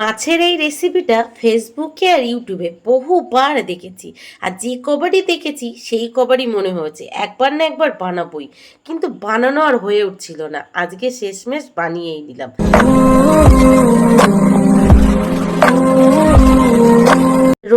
মাছের এই রেসিপিটা ফেসবুকে আর ইউটিউবে বহুবার দেখেছি। আর যে কবারই দেখেছি, সেই কবারই মনে হয়েছে। একবার না একবার বানাবই। কিন্তু বানানো আর হয়ে উঠছিল না। আজকে শেষমেশ বানিয়েই নিলাম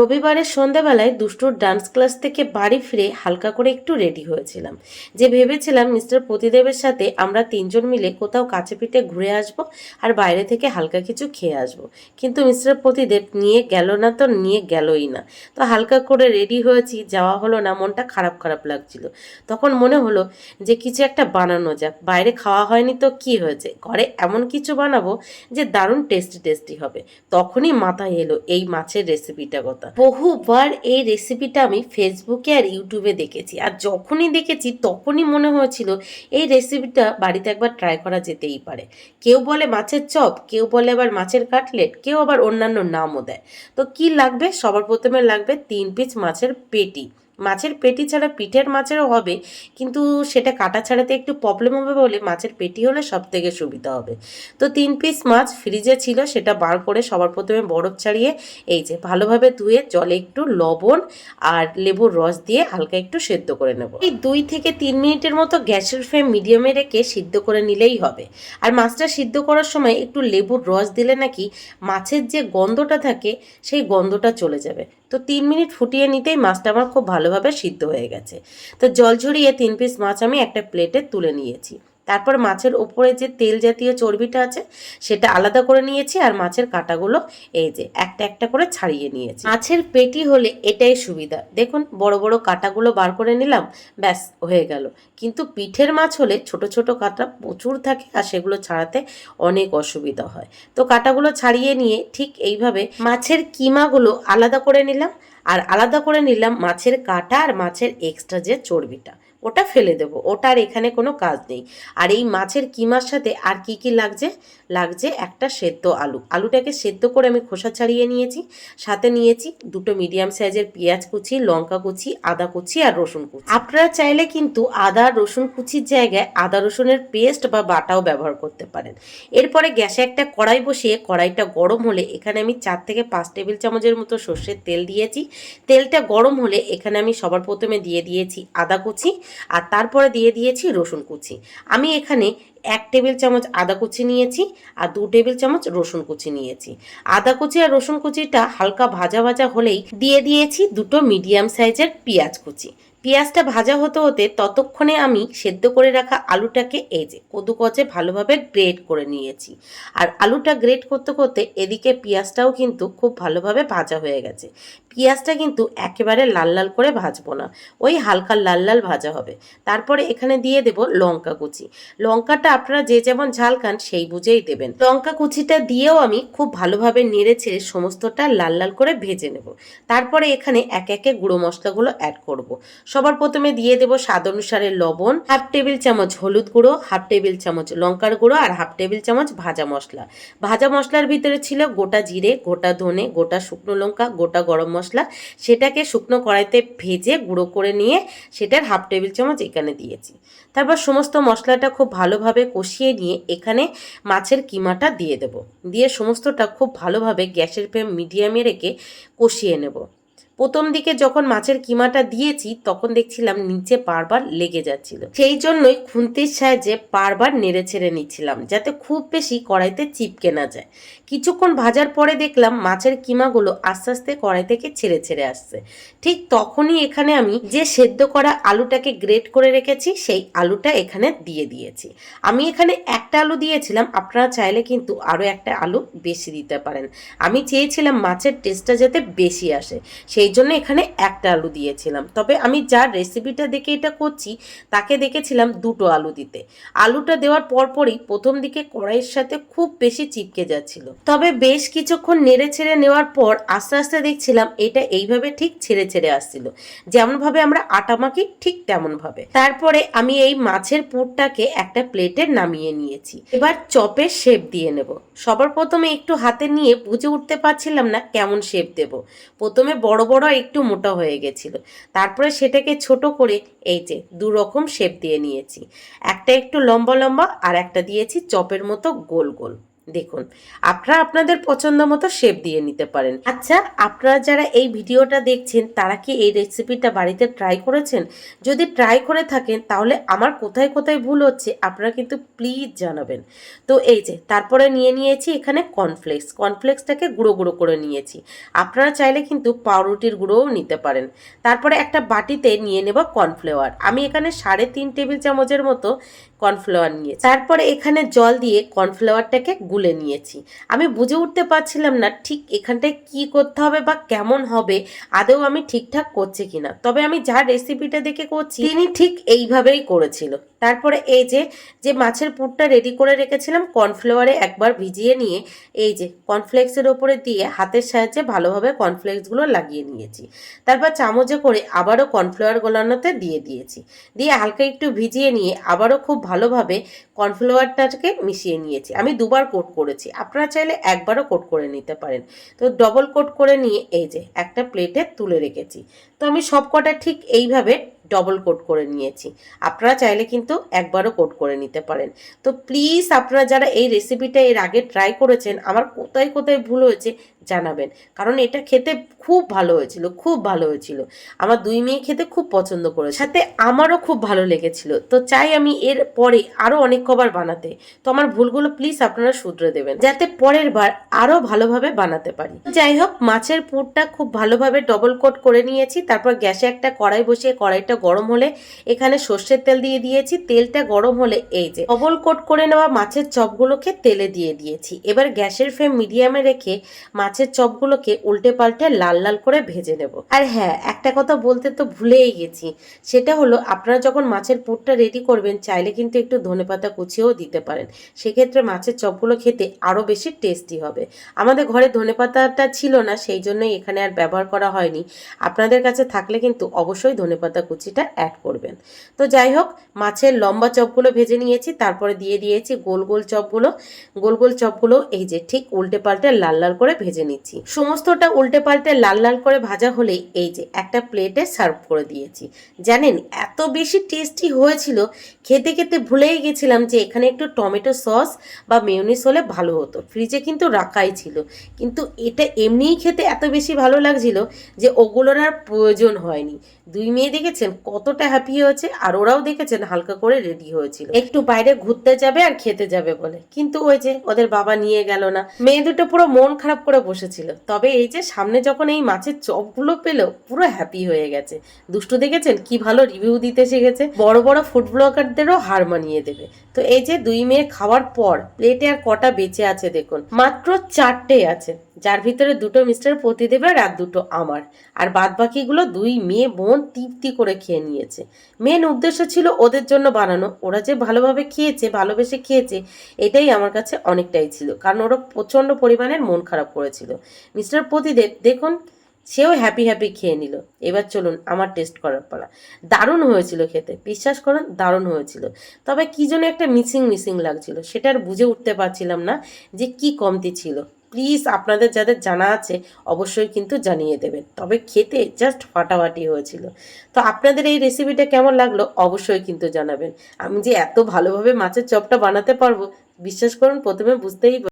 রবিবারের সন্ধ্যাবেলায় দুষ্টুর ডান্স ক্লাস থেকে বাড়ি ফিরে হালকা করে একটু রেডি হয়েছিলাম। যে ভেবেছিলাম, মিস্টার প্রতিদেবের সাথে আমরা তিনজন মিলে কোথাও কাছে পিঠে ঘুরে আসব আর বাইরে থেকে হালকা কিছু খেয়ে আসব। কিন্তু মিস্টার প্রতিদেব নিয়ে গেল না তো নিয়ে গেলই না। তো হালকা করে রেডি হয়েছি, যাওয়া হলো না, মনটা খারাপ খারাপ লাগছিল। তখন মনে হলো যে কিছু একটা বানানো যাক। বাইরে খাওয়া হয়নি তো কি হয়েছে? ঘরে এমন কিছু বানাবো যে দারুণ টেস্টি টেস্টি হবে। তখনই মাথায় এলো এই মাছের রেসিপিটা কথা। বহুবার এই রেসিপিটা আমি ফেসবুকে আর ইউটিউবে দেখেছি। আর যখনই দেখেছি, তখনই মনে হয়েছিল এই রেসিপিটা বাড়িতে একবার ট্রাই করা যেতেই পারে। কেউ বলে মাছের চপ, কেউ বলে আবার মাছের কাটলেট কেউ আবার অন্যান্য নামও দেয়। তো কি লাগবে? সবার প্রথমে লাগবে তিন পিস মাছের পেটি। মাছের পেটি ছাড়া পিঠের মাছেরও হবে, কিন্তু সেটা কাটা ছাড়াতে একটু প্রবলেম হবে বলে মাছের পেটি হলে সব থেকে সুবিধা হবে। তো তিন পিস মাছ ফ্রিজে ছিল, সেটা বার করে সবার প্রথমে বরফ ছাড়িয়ে, এই যে ভালোভাবে ধুয়ে জলে একটু লবণ আর লেবুর রস দিয়ে হালকা একটু সেদ্ধ করে নেব। এই দুই থেকে তিন মিনিটের মতো গ্যাসের ফ্লেম মিডিয়ামে রেখে সিদ্ধ করে নিলেই হবে। আর মাছটা সিদ্ধ করার সময় একটু লেবুর রস দিলে নাকি মাছের যে গন্ধটা থাকে, সেই গন্ধটা চলে যাবে। তো তিন মিনিট ফুটিয়ে নিতেই মাছটা আমার খুব ভালোভাবে সিদ্ধ হয়ে গেছে। তো জল ঝরিয়ে তিন পিস মাছ আমি একটা প্লেটে তুলে নিয়েছি। তারপর মাছের ওপরে যে তেল জাতীয় চর্বিটা আছে, সেটা আলাদা করে নিয়েছি আর মাছের কাঁটাগুলো এই যে একটা একটা করে ছাড়িয়ে নিয়েছি। মাছের পেটি হলে এটাই সুবিধা। দেখুন, বড় বড় কাঁটাগুলো বার করে নিলাম, ব্যাস, হয়ে গেল। কিন্তু পিঠের মাছ হলে ছোট ছোট কাঁটা প্রচুর থাকে আর সেগুলো ছাড়াতে অনেক অসুবিধা হয়। তো কাঁটাগুলো ছাড়িয়ে নিয়ে ঠিক এইভাবে মাছের কিমাগুলো আলাদা করে নিলাম, আর আলাদা করে নিলাম মাছের কাঁটা আর মাছের এক্সট্রা যে চর্বিটা। ওটা ফেলে দেবো, ওটার এখানে কোনো কাজ নেই। আর এই মাছের কিমার সাথে আর কি কি লাগছে? লাগছে একটা সেদ্ধ আলু। আলুটাকে সেদ্ধ করে আমি খোসা ছাড়িয়ে নিয়েছি, সাথে নিয়েছি দুটো মিডিয়াম সাইজের পেঁয়াজ কুচি, লঙ্কা কুচি, আদা কুচি আর রসুন কুচি। আপনারা চাইলে কিন্তু আদা, রসুন কুচির জায়গায় আদা রসুনের পেস্ট বা বাটাও ব্যবহার করতে পারেন। এরপরে গ্যাসে একটা কড়াই বসিয়ে, কড়াইটা গরম হলে এখানে আমি চার থেকে পাঁচ টেবিল চামচের মতো সর্ষের তেল দিয়েছি। তেলটা গরম হলে এখানে আমি সবার প্রথমে দিয়ে দিয়েছি আদা কুচি আর তারপরে দিয়ে দিয়েছি রসুন কুচি। আমি এখানে এক টেবিল চামচ আদা কুচি নিয়েছি আর দু টেবিল চামচ রসুন কুচি নিয়েছি। আদা কুচি আর রসুন কুচিটা হালকা ভাজা ভাজা হলেই দিয়ে দিয়েছি দুটো মিডিয়াম সাইজের পেঁয়াজ কুচি। পেঁয়াজটা ভাজা হতে হতে ততক্ষণে আমি সেদ্ধ করে রাখা আলুটাকে এই যে কদুকচে ভালোভাবে গ্রেট করে নিয়েছি। আর আলুটা গ্রেট করতে করতে এদিকে পেঁয়াজটাও কিন্তু খুব ভালোভাবে ভাজা হয়ে গেছে। পেঁয়াজটা কিন্তু একেবারে লাল লাল করে ভাজবো না, ওই হালকা লাল লাল ভাজা হবে। তারপরে এখানে দিয়ে দেব লঙ্কা কুচি। লঙ্কাটা আপনারা যে যেমন ঝাল খান, সেই বুঝেই দেবেন। লঙ্কা কুচিটা দিয়েও আমি খুব ভালোভাবে নেড়ে ছেড়ে সমস্তটা লাল লাল করে ভেজে নেব। তারপরে এখানে এক একে গুঁড়ো মশলাগুলো অ্যাড করব। সবার প্রথমে দিয়ে দেব স্বাদ অনুসারে লবণ, হাফ টেবিল চামচ হলুদ গুঁড়ো, হাফ টেবিল চামচ লঙ্কার গুঁড়ো আর হাফ টেবিল চামচ ভাজা মশলা। ভাজা মশলার ভিতরে ছিল গোটা জিরে, গোটা ধনে, গোটা শুকনো লঙ্কা, গোটা গরম মশলা। সেটাকে শুকনো কড়াইতে ভেজে গুঁড়ো করে নিয়ে সেটার হাফ টেবিল চামচ এখানে দিয়েছি। তারপর সমস্ত মশলাটা খুব ভালোভাবে কষিয়ে নিয়ে এখানে মাছের কিমাটা দিয়ে দেব। দিয়ে সমস্তটা খুব ভালোভাবে গ্যাসের ফ্লেম মিডিয়ামে রেখে কষিয়ে নেব। প্রথম দিকে যখন মাছের কিমাটা দিয়েছি, তখন দেখছিলাম নিচে বারবার লেগে যাচ্ছিল। সেই জন্যই খুন্তির সাহায্যে বারবার নেড়ে ছেড়ে নিচ্ছিলাম, যাতে খুব বেশি কড়াইতে চিপকে না যায়। কিছুক্ষণ ভাজার পরে দেখলাম মাছের কিমাগুলো আস্তে আস্তে কড়াই থেকে ছেড়ে ছেড়ে আসছে। ঠিক তখনই এখানে আমি যে সেদ্ধ করা আলুটাকে গ্রেট করে রেখেছি, সেই আলুটা এখানে দিয়ে দিয়েছি। আমি এখানে একটা আলু দিয়েছিলাম, আপনারা চাইলে কিন্তু আরও একটা আলু বেশি দিতে পারেন। আমি চেয়েছিলাম মাছের টেস্টটা যাতে বেশি আসে, সেই জন্য এখানে একটা আলু দিয়েছিলাম। তবে আমি যার রেসিপিটা দেখে এটা করছি, তাকে দেখেছিলাম দুটো আলু দিতে। আলুটা দেওয়ার পরপরই প্রথম দিকে কড়াইয়ের সাথে খুব বেশি চিপকে যাচ্ছিল। তবে বেশ কিছুক্ষণ নেড়ে ছেড়ে নেওয়ার পর আস্তে আস্তে দেখছিলাম এটা এইভাবে ঠিক ছেড়ে ছেড়ে আসছিল। যেমনভাবে আমরা আটা মাখি ঠিক তেমনভাবে। তারপরে আমি এই মাছের পুরটাকে একটা প্লেটে নামিয়ে নিয়েছি। এবার চপের শেপ দিয়ে নেব। সবার প্রথমে একটু হাতে নিয়ে বুঝে উঠতে পারছিলাম না কেমন শেপ দেব। প্রথমে বড় বড় একটু মোটা হয়ে গেছিল। তারপরে সেটাকে ছোট করে এই যে দু রকম শেপ দিয়ে নিয়েছি। একটা একটু লম্বা লম্বা আর একটা দিয়েছি চপের মতো গোল গোল। দেখুন, আপনারা আপনাদের পছন্দ মতো শেপ দিয়ে নিতে পারেন। আচ্ছা আপনারা যারা এই ভিডিওটা দেখছেন, তারা কি এই রেসিপিটা বাড়িতে ট্রাই করেছেন? যদি ট্রাই করে থাকেন, তাহলে আমার কোথায় কোথায় ভুল হচ্ছে, আপনারা কিন্তু প্লিজ জানাবেন। তো এই যে, তারপরে নিয়ে নিয়েছি এখানে কর্নফ্লেক্স কর্নফ্লেক্সটাকে গুঁড়ো গুঁড়ো করে নিয়েছি। আপনারা চাইলে কিন্তু পাউরুটির গুঁড়োও নিতে পারেন। তারপরে একটা বাটিতে নিয়ে নেব কর্নফ্লেওয়ার আমি এখানে সাড়ে তিন টেবিল চামচের মতো কর্নফ্লাওয়ার নিয়েছি। তারপরে এখানে জল দিয়ে কর্নফ্লাওয়ারটাকে গুলে নিয়েছি। আমি বুঝে উঠতে পারছিলাম না ঠিক এখানটায় কি করতে হবে বা কেমন হবে, আদৌ আমি ঠিকঠাক করছি কিনা। তবে আমি যা রেসিপিটা দেখে করছি, তিনি ঠিক এইভাবেই করেছিল। তারপরে এই যে যে মাছের পুরটা রেডি করে রেখেছিলাম, কর্নফ্লাওয়ারে একবার ভিজিয়ে নিয়ে এই যে কর্নফ্লেক্সের ওপরে দিয়ে হাতের সাহায্যে ভালোভাবে কর্নফ্লেক্সগুলো লাগিয়ে নিয়েছি। তারপর চামচে করে আবারও কর্নফ্লাওয়ার গোলানোতে দিয়ে দিয়েছি। দিয়ে হালকা একটু ভিজিয়ে নিয়ে আবারও খুব ভালোভাবে কর্নফ্লাওয়ারটাকে মিশিয়ে নিয়েছি। আমি দুবার কোট করেছি। আপনারা চাইলে একবারও কোট করে নিতে পারেন। তো ডবল কোট করে নিয়ে এই যে একটা প্লেটে তুলে রেখেছি। তো আমি সব কটা ঠিক এইভাবে ডবল কোট করে নিয়েছি। আপনারা চাইলে কিন্তু একবারও কোট করে নিতে পারেন। তো প্লিজ আপনারা যারা এই রেসিপিটা এর আগে ট্রাই করেছেন, আমার কোথায় কোথায় ভুল হয়েছে জানাবেন। কারণ এটা খেতে খুব ভালো হয়েছিল, খুব ভালো হয়েছিল। আমার দুই মেয়ে খেতে খুব পছন্দ করে সাথে আমারও খুব ভালো লেগেছিল। তো চাই আমি এর পরে আরও অনেক কবার বানাতে। তো আমার ভুলগুলো প্লিজ আপনারা শুধরে দেবেন। যাতে পরের বার আরও ভালোভাবে বানাতে পারি। যাই হোক, মাছের পুরটা খুব ভালোভাবে ডবল কোট করে নিয়েছি। তারপর গ্যাসে একটা কড়াই বসিয়ে কড়াইটা গরম হলে এখানে সর্ষের তেল দিয়ে দিয়েছি। তেলটা গরম হলে এই যে ডবল কোট করে নেওয়া মাছের চপগুলোকে তেলে দিয়ে দিয়েছি। এবার গ্যাসের ফ্লেম মিডিয়ামে রেখে মাছের চপগুলোকে উল্টে পাল্টে লাল লাল করে ভেজে নেব। আর হ্যাঁ একটা কথা বলতে তো ভুলেই গেছি। সেটা হলো, আপনারা যখন মাছের পুরটা রেডি করবেন, চাইলে কিন্তু একটু ধনেপাতা কুচিয়েও দিতে পারেন। সেক্ষেত্রে মাছের চপগুলো খেতে আরও বেশি টেস্টি হবে। আমাদের ঘরে ধনেপাতাটা ছিল না, সেই জন্যই এখানে আর ব্যবহার করা হয়নি। আপনাদের কাছে থাকলে কিন্তু অবশ্যই ধনেপাতা কুচিটা অ্যাড করবেন। তো যাই হোক, মাছের লম্বা চপগুলো ভেজে নিয়েছি, তারপরে দিয়ে দিয়েছি গোল গোল চপগুলো। গোল গোল চপগুলো এই যে ঠিক উল্টে পাল্টে লাল লাল করে ভেজে নিচ্ছি। সমস্তটা উল্টে পাল্টে লাল লাল করে ভাজা হলেই এই যে একটা প্লেটে সার্ভ করে দিয়েছি। জানেন, এত বেশি টেস্টি হয়েছিল, খেতে খেতে ভুলেই গেছিলাম যে এখানে একটু টমেটো সস বা মেয়নিস হলে ভালো হতো। ফ্রিজে কিন্তু রাখাই ছিল। কিন্তু এটা এমনিই খেতে এত বেশি ভালো লাগছিল যে ওগুলোর আর প্রয়োজন হয়নি। দুই মেয়ে দেখেছেন কতটা হ্যাপি হয়েছে আর ওরাও দেখেছেন হালকা করে রেডি হয়েছিল। একটু বাইরে ঘুরতে যাবে আর খেতে যাবে বলে। কিন্তু ওই যে ওদের বাবা নিয়ে গেল না। মেয়ে দুটো পুরো মন খারাপ করে বসেছিল। তবে এই যে সামনে যখন এই মাছের চপগুলো পেল, পুরো হ্যাপি হয়ে গেছে। দুষ্টু দেখেছেন কি ভালো রিভিউ দিতে শিখেছে? বড় বড় ফুড ব্লগারদেরও হার মানিয়ে দেবে। তো এই যে দুই মেয়ে খাওয়ার পর প্লেটে আর কটা বেঁচে আছে দেখুন। মাত্র চারটে আছে। যার ভিতরে দুটো মিস্টার প্রতিদেবের আর দুটো আমার। আর বাদ বাকিগুলো দুই মেয়ে বোন তৃপ্তি করে খেয়ে নিয়েছে। মেন উদ্দেশ্য ছিল ওদের জন্য বানানো। ওরা যে ভালোভাবে খেয়েছে, ভালোবেসে খেয়েছে, এটাই আমার কাছে অনেকটাই ছিল। কারণ ওরা প্রচণ্ড পরিমাণের মন খারাপ করেছিল। মিস্টার প্রতিদেব দেখুন, সেও হ্যাপি হ্যাপি খেয়ে নিল। এবার চলুন আমার টেস্ট করার পালা। দারুণ হয়েছিল খেতে, বিশ্বাস করুন, দারুণ হয়েছিল। তবে কি যেন একটা মিসিং মিসিং লাগছিল, সেটা আর বুঝে উঠতে পারছিলাম না যে কি কমতি ছিল। প্লিজ আপনাদের যাদের জানা আছে, অবশ্যই কিন্তু জানিয়ে দেবেন। তবে খেতে জাস্ট ফাটাফাটি হয়েছিল। তো আপনাদের এই রেসিপিটা কেমন লাগল, অবশ্যই কিন্তু জানাবেন। আমি যে এত ভালোভাবে মাছের চপটা বানাতে পারব, বিশ্বাস করুন, প্রথমে বুঝতেই